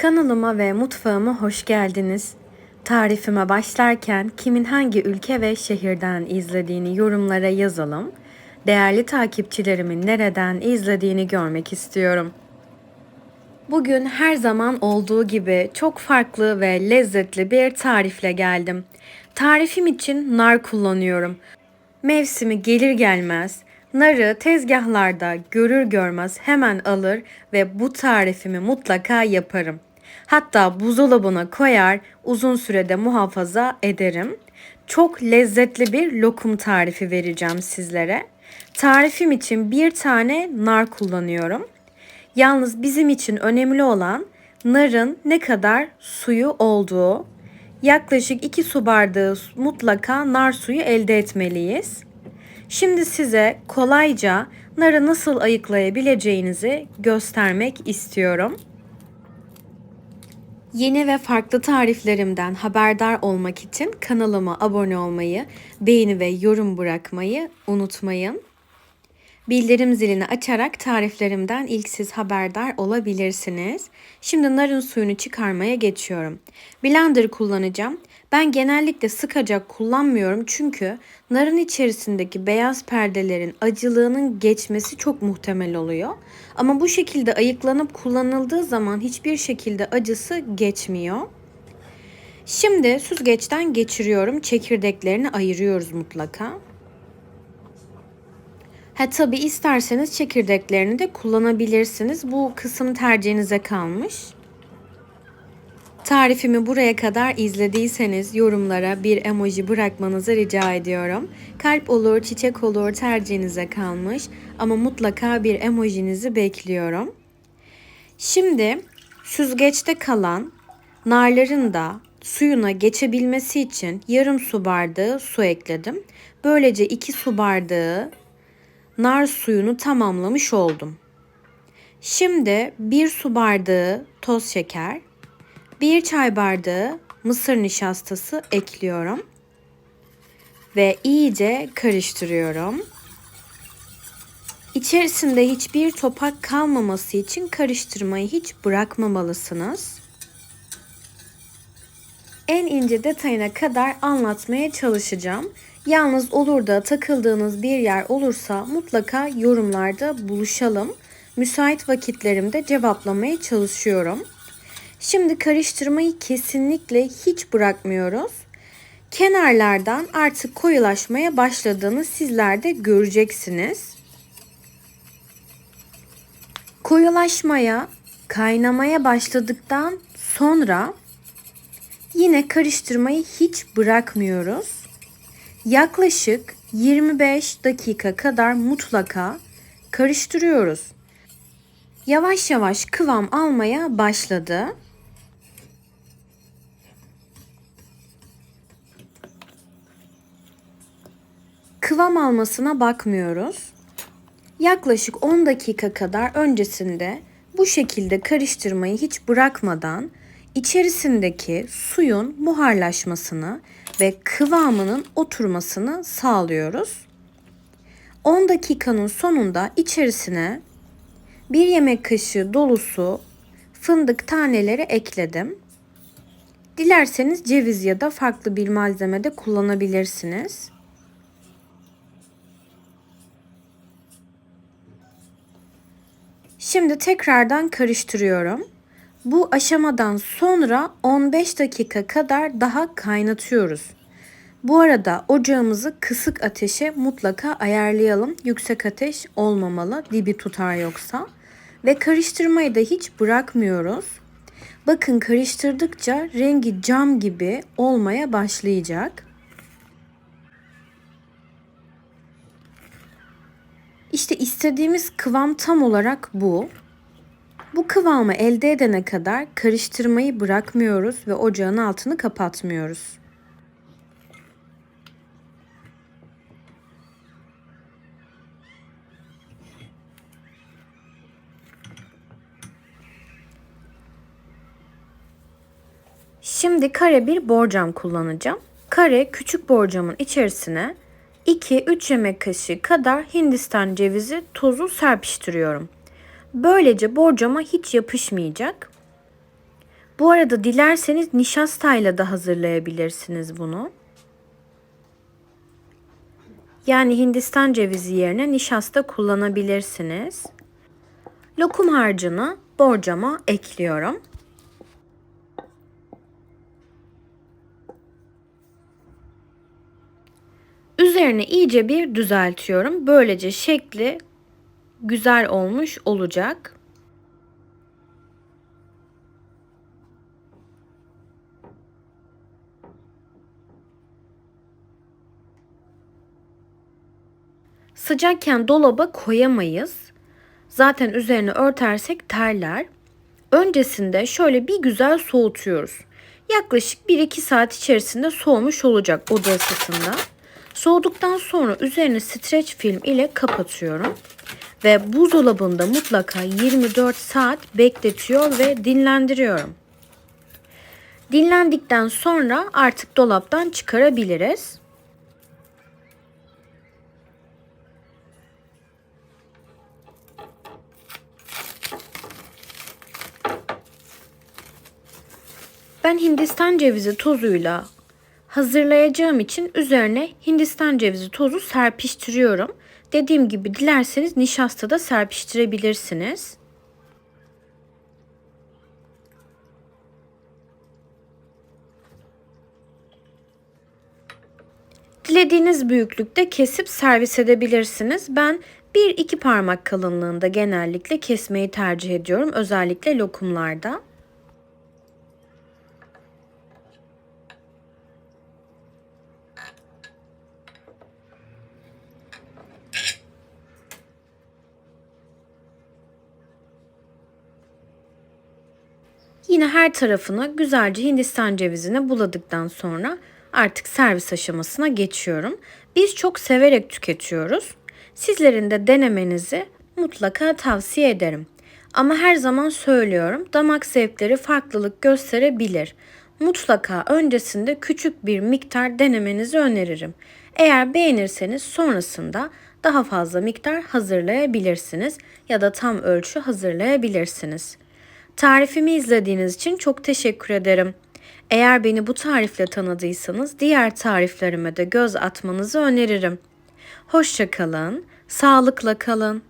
Kanalıma ve mutfağıma hoş geldiniz. Tarifime başlarken kimin hangi ülke ve şehirden izlediğini yorumlara yazalım. Değerli takipçilerimin nereden izlediğini görmek istiyorum. Bugün her zaman olduğu gibi çok farklı ve lezzetli bir tarifle geldim. Tarifim için nar kullanıyorum. Mevsimi gelir gelmez narı tezgahlarda görür görmez hemen alır ve bu tarifimi mutlaka yaparım. Hatta buzdolabına koyar, uzun sürede muhafaza ederim. Çok lezzetli bir lokum tarifi vereceğim sizlere. Tarifim için bir tane nar kullanıyorum. Yalnız bizim için önemli olan narın ne kadar suyu olduğu. Yaklaşık 2 su bardağı mutlaka nar suyu elde etmeliyiz. Şimdi size kolayca narı nasıl ayıklayabileceğinizi göstermek istiyorum. Yeni ve farklı tariflerimden haberdar olmak için kanalıma abone olmayı, beğeni ve yorum bırakmayı unutmayın. Bildirim zilini açarak tariflerimden ilk siz haberdar olabilirsiniz. Şimdi narın suyunu çıkarmaya geçiyorum. Blender kullanacağım. Ben genellikle sıkacak kullanmıyorum çünkü narın içerisindeki beyaz perdelerin acılığının geçmesi çok muhtemel oluyor. Ama bu şekilde ayıklanıp kullanıldığı zaman hiçbir şekilde acısı geçmiyor. Şimdi süzgeçten geçiriyorum. Çekirdeklerini ayırıyoruz mutlaka. Ha tabi isterseniz çekirdeklerini de kullanabilirsiniz. Bu kısım tercihinize kalmış. Tarifimi buraya kadar izlediyseniz yorumlara bir emoji bırakmanızı rica ediyorum. Kalp olur, çiçek olur tercihinize kalmış ama mutlaka bir emojinizi bekliyorum. Şimdi süzgeçte kalan narların da suyuna geçebilmesi için yarım su bardağı su ekledim. Böylece 2 su bardağı nar suyunu tamamlamış oldum. Şimdi 1 su bardağı toz şeker, 1 çay bardağı mısır nişastası ekliyorum. Ve iyice karıştırıyorum. İçerisinde hiçbir topak kalmaması için karıştırmayı hiç bırakmamalısınız. En ince detayına kadar anlatmaya çalışacağım. Yalnız olur da takıldığınız bir yer olursa mutlaka yorumlarda buluşalım. Müsait vakitlerimde cevaplamaya çalışıyorum. Şimdi karıştırmayı kesinlikle hiç bırakmıyoruz. Kenarlardan artık koyulaşmaya başladığını sizler de göreceksiniz. Koyulaşmaya, kaynamaya başladıktan sonra yine karıştırmayı hiç bırakmıyoruz. Yaklaşık 25 dakika kadar mutlaka karıştırıyoruz. Yavaş yavaş kıvam almaya başladı. Kıvam almasına bakmıyoruz. Yaklaşık 10 dakika kadar öncesinde bu şekilde karıştırmayı hiç bırakmadan içerisindeki suyun buharlaşmasını ve kıvamının oturmasını sağlıyoruz. 10 dakikanın sonunda içerisine bir yemek kaşığı dolusu fındık taneleri ekledim. Dilerseniz ceviz ya da farklı bir malzeme de kullanabilirsiniz. Şimdi tekrardan karıştırıyorum. Bu aşamadan sonra 15 dakika kadar daha kaynatıyoruz. Bu arada ocağımızı kısık ateşe mutlaka ayarlayalım. Yüksek ateş olmamalı. Dibi tutar yoksa. Ve karıştırmayı da hiç bırakmıyoruz. Bakın karıştırdıkça rengi cam gibi olmaya başlayacak. İşte istediğimiz kıvam tam olarak bu. Bu kıvamı elde edene kadar karıştırmayı bırakmıyoruz ve ocağın altını kapatmıyoruz. Şimdi kare bir borcam kullanacağım. Kare küçük borcamın içerisine 2-3 yemek kaşığı kadar Hindistan cevizi tozu serpiştiriyorum. Böylece borcama hiç yapışmayacak. Bu arada dilerseniz nişastayla da hazırlayabilirsiniz bunu. Yani Hindistan cevizi yerine nişasta kullanabilirsiniz. Lokum harcını borcama ekliyorum. Üzerine iyice bir düzeltiyorum. Böylece şekli güzel olmuş olacak. Sıcakken dolaba koyamayız. Zaten üzerine örtersek terler. Öncesinde şöyle bir güzel soğutuyoruz. Yaklaşık 1-2 saat içerisinde soğumuş olacak oda ısısında. Soğuduktan sonra üzerine streç film ile kapatıyorum. Ve buzdolabında mutlaka 24 saat bekletiyor ve dinlendiriyorum. Dinlendikten sonra artık dolaptan çıkarabiliriz. Ben Hindistan cevizi tozuyla hazırlayacağım için üzerine Hindistan cevizi tozu serpiştiriyorum. Dediğim gibi dilerseniz nişasta da serpiştirebilirsiniz. Dilediğiniz büyüklükte kesip servis edebilirsiniz. Ben 1-2 parmak kalınlığında genellikle kesmeyi tercih ediyorum. Özellikle lokumlarda. Yine her tarafını güzelce Hindistan cevizine buladıktan sonra artık servis aşamasına geçiyorum. Biz çok severek tüketiyoruz. Sizlerin de denemenizi mutlaka tavsiye ederim. Ama her zaman söylüyorum damak zevkleri farklılık gösterebilir. Mutlaka öncesinde küçük bir miktar denemenizi öneririm. Eğer beğenirseniz sonrasında daha fazla miktar hazırlayabilirsiniz ya da tam ölçü hazırlayabilirsiniz. Tarifimi izlediğiniz için çok teşekkür ederim. Eğer beni bu tarifle tanıdıysanız diğer tariflerime de göz atmanızı öneririm. Hoşça kalın, sağlıkla kalın.